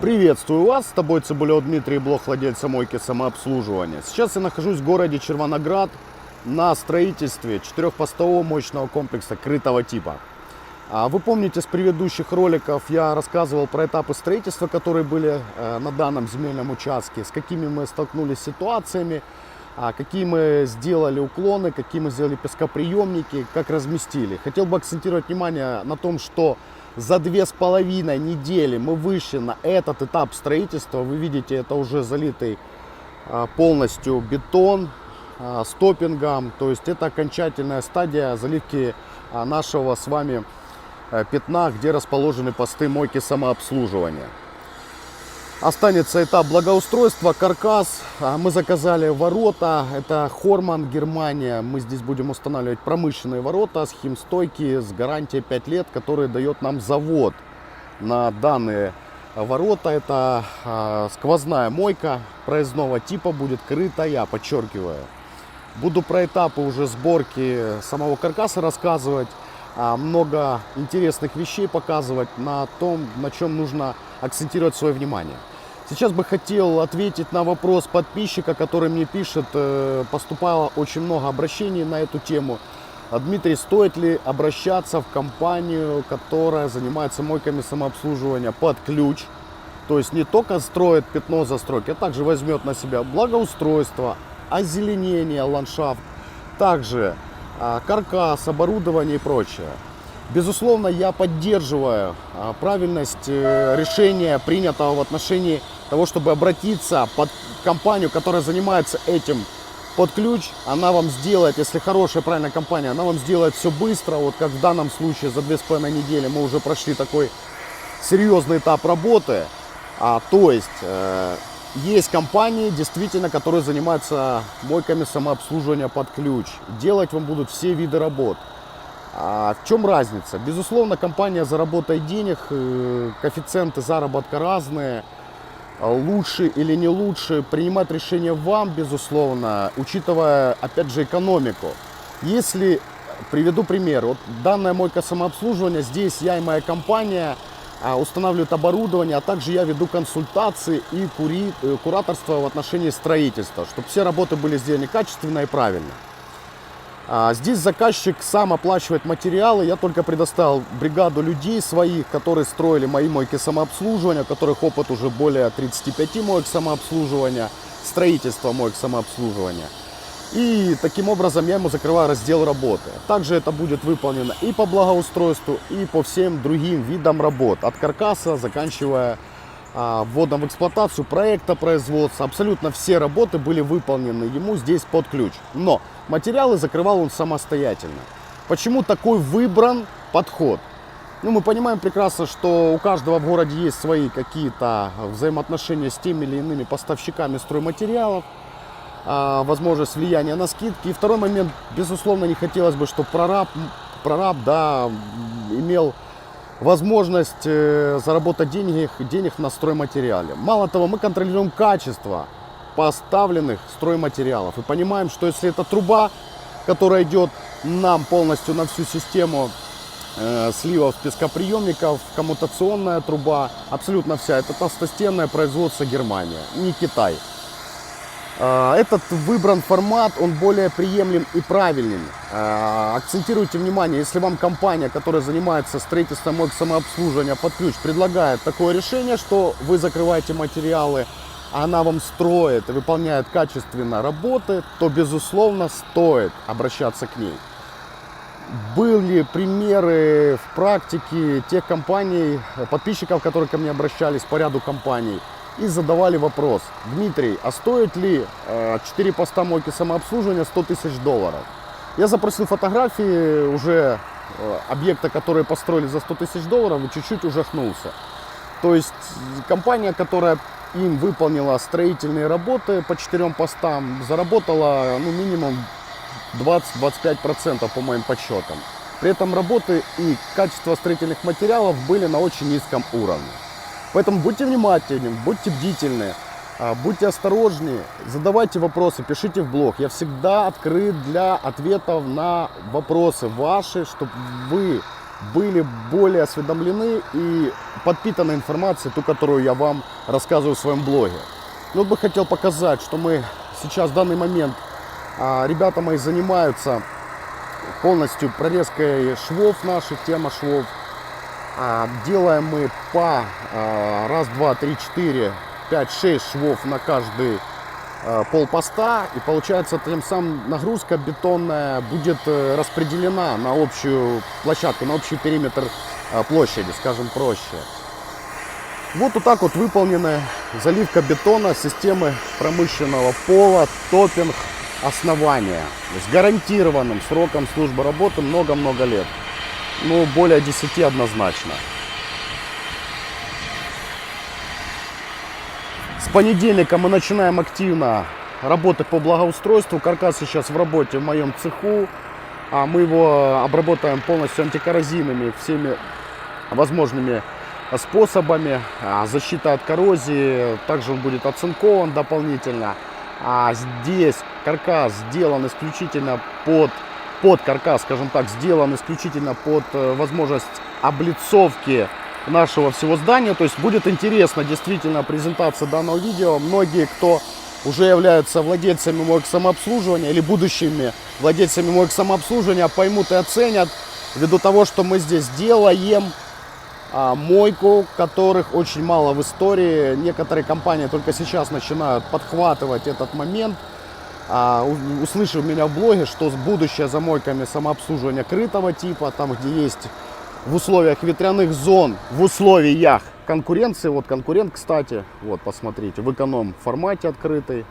Приветствую вас, с тобой Цибулев Дмитрий Блох, владельца мойки самообслуживания. Сейчас я нахожусь в городе Червоноград на строительстве четырехпостового мощного комплекса крытого типа. А Вы помните, с предыдущих роликов я рассказывал про этапы строительства, которые были э, на данном земельном участке, с какими мы столкнулись ситуациями, какие мы сделали уклоны, какие мы сделали пескоприемники, как разместили. Хотел бы акцентировать внимание на том, что за две с половиной недели мы вышли на этот этап строительства. Вы видите, это уже залитый а, полностью бетон а, с топпингом. То есть это окончательная стадия заливки а, нашего с вами э, пятна, где расположены посты мойки самообслуживания. Останется этап благоустройства, каркас. А, Мы заказали ворота. Это Хорман, Германия. Мы здесь будем устанавливать промышленные ворота с химстойки с гарантией 5 лет, которые дает нам завод на данные ворота. Это а, сквозная мойка проездного типа будет крытая, подчеркиваю. Буду про этапы уже сборки самого каркаса рассказывать. А, Много интересных вещей показывать на том, на чем нужно акцентировать свое внимание. Сейчас бы хотел ответить на вопрос подписчика, который мне пишет. Э, Поступало очень много обращений на эту тему. А, Дмитрий, стоит ли обращаться в компанию, которая занимается мойками самообслуживания под ключ? То есть не только строит пятно застройки, а также возьмет на себя благоустройство, озеленение, ландшафт, также каркас, оборудование и прочее. Безусловно, я поддерживаю а, правильность э, решения, принятого в отношении того, чтобы обратиться под компанию, которая занимается этим под ключ. Она вам сделает, если хорошая, правильная компания, она вам сделает все быстро. Вот как в данном случае за две с половиной недели мы уже прошли такой серьезный этап работы. А, то есть э, есть компании, действительно, которые занимаются мойками самообслуживания под ключ. Делать вам будут все виды работ. А в чем разница? Безусловно, компания заработает денег, э, коэффициенты заработка разные. А Лучше или не лучше, принимать решение вам, безусловно, учитывая, опять же, экономику. Если, приведу пример, вот данная мойка самообслуживания, здесь я и моя компания устанавливают оборудование, а также я веду консультации и кури, э, кураторство в отношении строительства, чтобы все работы были сделаны качественно и правильно. А, Здесь заказчик сам оплачивает материалы. Я только предоставил бригаду людей своих, которые строили мои мойки самообслуживания, у которых опыт уже более 35 моек самообслуживания, строительства моек самообслуживания. И таким образом я ему закрываю раздел работы. Также это будет выполнено и по благоустройству, и по всем другим видам работ. От каркаса, заканчивая а, вводом в эксплуатацию проекта производства. Абсолютно все работы были выполнены ему здесь под ключ. Но материалы закрывал он самостоятельно. Почему такой выбран подход? Ну, мы понимаем прекрасно, что у каждого в городе есть свои какие-то взаимоотношения с теми или иными поставщиками стройматериалов, возможность влияния на скидки. И второй момент, безусловно, не хотелось бы, чтобы прораб, прораб да, имел возможность э, заработать денег, денег на стройматериале. Мало того, мы контролируем качество поставленных стройматериалов и понимаем, что если это труба, которая идет нам полностью на всю систему э, сливов пескоприемников, коммутационная труба, абсолютно вся, это толстостенное производство Германия, не Китай. А, Этот выбран формат, он более приемлем и правильным. А, Акцентируйте внимание, если вам компания, которая занимается строительством мойк самообслуживания под ключ, предлагает такое решение, что вы закрываете материалы, а она вам строит и выполняет качественно работы, то, безусловно, стоит обращаться к ней. Были примеры в практике тех компаний, подписчиков, которые ко мне обращались по ряду компаний, и задавали вопрос, Дмитрий, а стоит ли э, 4 поста мойки самообслуживания 100 тысяч долларов? Я запросил фотографии уже э, объекта, которые построили за 100 тысяч долларов и чуть-чуть ужахнулся. То есть компания, которая им выполнила строительные работы по четырем постам, заработала ну, минимум 20-25% по моим подсчетам. При этом работы и качество строительных материалов были на очень низком уровне. Поэтому будьте внимательны, будьте бдительны. А, Будьте осторожнее, задавайте вопросы, пишите в блог. Я всегда открыт для ответов на вопросы ваши, чтобы вы были более осведомлены и подпитаны информацией, ту, которую я вам рассказываю в своем блоге. Ну, вот бы хотел показать, что мы сейчас в данный момент, а, ребята мои занимаются полностью прорезкой швов наших, тема швов. А, Делаем мы по а, раз, два, три, четыре, пять, шесть швов на каждый а, полпоста. И получается тем самым нагрузка бетонная будет э, распределена на общую площадку, на общий периметр площади, скажем проще. Вот вот так вот выполнена заливка бетона системы промышленного пола, топинг основания. С гарантированным сроком службы работы много-много лет. Ну, более 10 однозначно. С понедельника мы начинаем активно работать по благоустройству. Каркас сейчас в работе в моем цеху. А мы его обработаем полностью антикоррозийными всеми возможными способами. А, Защита от коррозии. Также он будет оцинкован дополнительно. А здесь каркас сделан исключительно под, под каркас, скажем так, сделан исключительно под э, возможность облицовки нашего всего здания. То есть будет интересно действительно презентация данного видео. Многие, кто уже являются владельцами моек самообслуживания или будущими владельцами моек самообслуживания, поймут и оценят ввиду того, что мы здесь делаем а, мойку, которых очень мало в истории. Некоторые компании только сейчас начинают подхватывать этот момент. А, у- услышав меня в блоге, что будущее за мойками самообслуживания крытого типа, там где есть в условиях ветряных зон, в условиях конкуренции, вот конкурент, кстати, вот посмотрите, в эконом формате открытый,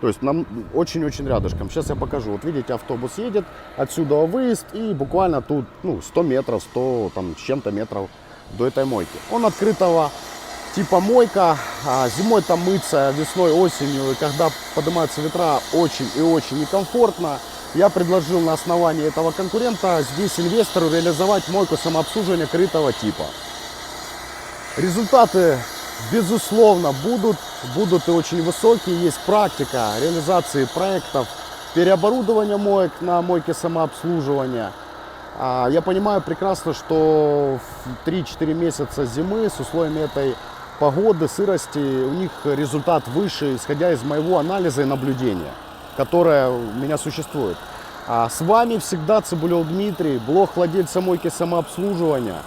то есть нам очень-очень рядышком. Сейчас я покажу. Вот видите, автобус едет, отсюда выезд и буквально тут ну, 100 метров, 100 там, с чем-то метров до этой мойки. Он открытого типа мойка. А зимой там мыться, весной, осенью, когда поднимаются ветра, очень и очень некомфортно. Я предложил на основании этого конкурента здесь инвестору реализовать мойку самообслуживания крытого типа. Результаты, безусловно, будут, будут и очень высокие. Есть практика реализации проектов переоборудования моек на мойки самообслуживания. А, Я понимаю прекрасно, что в 3-4 месяца зимы с условиями этой погоды, сырости, у них результат выше, исходя из моего анализа и наблюдения, которое у меня существует. А с вами всегда Цибулев Дмитрий, блог владельца мойки самообслуживания.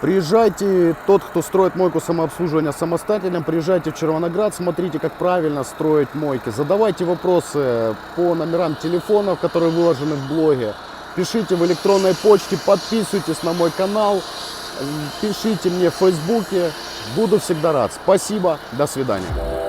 Приезжайте, тот, кто строит мойку самообслуживания самостоятельно, приезжайте в Червоноград, смотрите, как правильно строить мойки. Задавайте вопросы по номерам телефонов, которые выложены в блоге. Пишите в электронной почте, подписывайтесь на мой канал, пишите мне в фейсбуке. Буду всегда рад. Спасибо, до свидания.